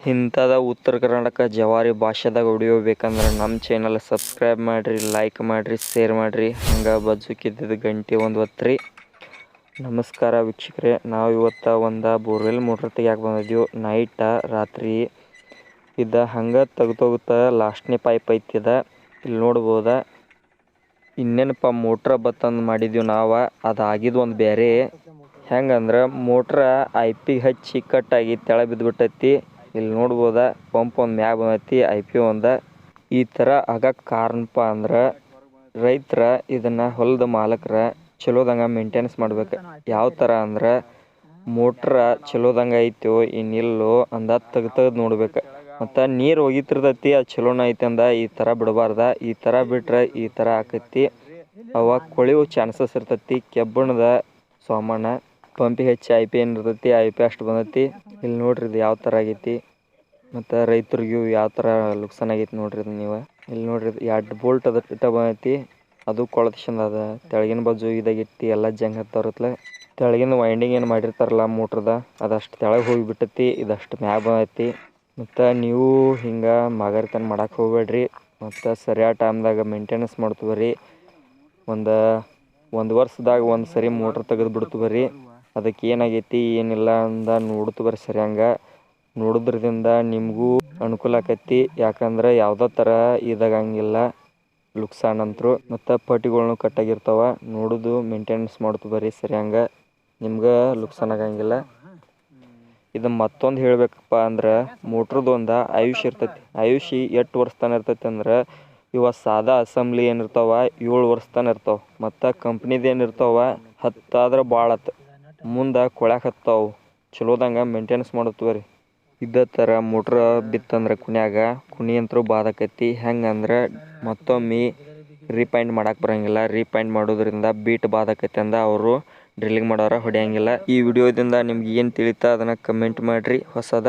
ಇಂಥದ ಉತ್ತರ ಕರ್ನಾಟಕ ಜವಾರಿ ಭಾಷೆದಾಗ ಬೇಕಂದ್ರೆ ನಮ್ಮ ಚಾನಲ್ ಸಬ್ಸ್ಕ್ರೈಬ್ ಮಾಡಿರಿ ಲೈಕ್ ಮಾಡಿರಿ ಶೇರ್ ಮಾಡಿರಿ. ಹಂಗೆ ಬಜ್ಜುಕಿದ್ದಿದ್ದು ಗಂಟೆ ಒಂದು ಒತ್ತಿರಿ ನಮಸ್ಕಾರ ವೀಕ್ಷಕರೇ. ನಾವು ಇವತ್ತು ಒಂದು ಬೋರ್ವೆಲ್ ಮೋಟ್ರ್ ತೆಗಿಯಾಕೆ ಬಂದಿದ್ದೀವಿ ನೈಟ ರಾತ್ರಿ ಇದು ಹಂಗೆ ತೆಗ್ದೋಗುತ್ತಾ ಲಾಸ್ಟ್ನೇ ಪೈಪ್ ಐತಿದ. ಇಲ್ಲಿ ನೋಡ್ಬೋದ, ಇನ್ನೇನಪ್ಪ ಮೋಟ್ರ ಬತ್ತಂದು ಮಾಡಿದ್ದೀವಿ ನಾವು ಅದಾಗಿದ್ದು ಒಂದು ಬೇರೆ ಹೆಂಗಂದ್ರೆ ಮೋಟ್ರ ಐ ಪಿ ಹಚ್ಚಿ ಕಟ್ಟಾಗಿ ತೆಳ ಬಿದ್ದುಬಿಟ್ಟೈತಿ ಇಲ್ಲಿ ನೋಡ್ಬೋದ ಪಂಪ್ ಒಂದ್ ಮ್ಯಾಗ ಬಂದೈತಿ, ಐ ಪಿ ಒಂದು. ಈ ಥರ ಆಗಕ್ಕೆ ಕಾರಣಪ್ಪ ಅಂದ್ರೆ ರೈತರ ಇದನ್ನ ಹೊಲದ ಮಾಲಕರ ಚಲೋದಂಗೆ ಮೇಂಟೆನೆನ್ಸ್ ಮಾಡ್ಬೇಕು. ಯಾವ ತರ ಅಂದ್ರೆ ಮೋಟ್ರ ಚಲೋದಂಗೆ ಐತೋ, ಇನ್ನಿಲ್ಲೋ ಅಂದ ತೆಗ್ದು ತೆಗ್ದು ನೋಡ್ಬೇಕು. ಮತ್ತು ನೀರು ಒಗಿತಿರ್ತೈತಿ, ಅದು ಚಲೋನ ಐತಿ ಅಂದ ಈ ಥರ ಬಿಡಬಾರ್ದ. ಈ ಥರ ಬಿಟ್ರೆ ಈ ಥರ ಆಕೈತಿ. ಅವಾಗ ಕೊಳೆಯೋ ಚಾನ್ಸಸ್ ಇರ್ತೈತಿ, ಕೆಬ್ಬಣದ ಸಾಮಾನು ಪಂಪಿಗೆ ಹಚ್ಚಿ ಐ ಪಿ ಏನು ಇರ್ತೈತಿ, ಐ ಪಿ ಅಷ್ಟು ಬಂದೈತಿ. ಇಲ್ಲಿ ನೋಡ್ರಿ ಇದು ಯಾವ ಥರ ಆಗೈತಿ. ಮತ್ತು ರೈತರಿಗೂ ಯಾವ ಥರ ಲುಕ್ಸಾನ್ ಆಗೈತಿ ನೋಡ್ರಿ ಇದು ನೀವು. ಇಲ್ಲಿ ನೋಡ್ರಿ ಎರಡು ಬೋಲ್ಟ್ ಅದ ಇಟ್ಟ ಬಂದೈತಿ. ಅದು ಕೊಳತ್ಸಂದ ಅದ. ತೆಳಗಿನ ಬಾಜು ಇದಾಗಿತ್ತು ಎಲ್ಲ ಜಂಗ್ ಹತ್ತವ್ರತ್ಲೆ ತೆಳಗಿನ ವೈಂಡಿಂಗ್ ಏನು ಮಾಡಿರ್ತಾರಲ್ಲ ಮೋಟ್ರದ, ಅದಷ್ಟು ತೆಳಗೆ ಹೋಗಿಬಿಟ್ಟೈತಿ ಇದಷ್ಟು ಮ್ಯಾಗ ಬಂದೈತಿ. ಮತ್ತು ನೀವು ಹಿಂಗೆ ಮಗರಿತನ ಮಾಡಕ್ಕೆ ಹೋಗ್ಬೇಡ್ರಿ. ಮತ್ತು ಸರಿಯಾದ ಟೈಮ್ದಾಗ ಮೇಂಟೆನೆನ್ಸ್ ಮಾಡ್ತು ಬರ್ರಿ. ಒಂದು ಒಂದು ವರ್ಷದಾಗ ಒಂದು ಸರಿ ಮೋಟ್ರ್ ತೆಗೆದು ಬಿಡ್ತು ಬರ್ರಿ. ಅದಕ್ಕೆ ಏನಾಗೈತಿ ಏನಿಲ್ಲ ಅಂದ ನೋಡ್ತು ಬರ್ರಿ ಸರಿಯಂಗ. ನೋಡಿದ್ರದಿಂದ ನಿಮಗೂ ಅನುಕೂಲ ಆಕೈತಿ. ಯಾಕಂದ್ರೆ ಯಾವುದೋ ಥರ ಇದಾಗಂಗಿಲ್ಲ. ಲುಕ್ಸಾನ್ ಅಂತರು. ಮತ್ತು ಪಟ್ಟಿಗಳ್ನು ಕಟ್ಟಾಗಿರ್ತಾವೆ. ನೋಡೋದು ಮೇಂಟೆನೆನ್ಸ್ ಮಾಡ್ತು ಬರ್ರಿ ಸರಿಯಂಗ. ನಿಮ್ಗೆ ಲುಕ್ಸಾನ್ ಆಗಂಗಿಲ್ಲ. ಇದು ಮತ್ತೊಂದು ಹೇಳಬೇಕಪ್ಪ ಅಂದ್ರೆ ಮೋಟ್ರದ್ದು ಒಂದು ಆಯುಷ್ಯ ಇರ್ತೈತಿ. ಆಯುಷಿ ಎಷ್ಟು ವರ್ಷ ತನಕ ಇರ್ತೈತಿ ಅಂದ್ರೆ, ಇವ ಸಾದಾ ಅಸೆಂಬ್ಲಿ ಏನಿರ್ತಾವ ಏಳು ವರ್ಷ ತನಕ ಇರ್ತಾವೆ. ಮತ್ತು ಕಂಪ್ನಿದು ಏನಿರ್ತಾವ ಹತ್ತಾದ್ರೆ ಭಾಳ ಮುಂದೆ ಕೊಳ್ಯಾಕ ಹತ್ತಾವು. ಚಲೋದಂಗೆ ಮೇಂಟೆನೆನ್ಸ್ ಮಾಡುತ್ತವೆ ರೀ. ಇದೇ ಥರ ಮೋಟ್ರ್ ಬಿತ್ತಂದ್ರೆ ಕುನ್ಯಾಗ ಕುನಿ ಬಾದಾಕತ್ತಿ ಹೆಂಗ್ ಹೆಂಗಂದ್ರೆ ಮತ್ತೊಮ್ಮೆ ರೀಪೈಂಡ್ ಮಾಡಕ್ಕೆ ಬರಂಗಿಲ್ಲ. ರೀಪೈಂಡ್ ಮಾಡೋದ್ರಿಂದ ಬೀಟ್ ಬಾದಾಕತ್ತಿ ಅಂದ ಅವರು ಡ್ರಿಲ್ಲಿಂಗ್ ಮಾಡೋರ ಹೊಡೆಯಂಗಿಲ್ಲ. ಈ ವಿಡಿಯೋದಿಂದ ನಿಮ್ಗೆ ಏನು ತಿಳಿತಾ ಅದನ್ನು ಕಮೆಂಟ್ ಮಾಡಿರಿ. ಹೊಸದ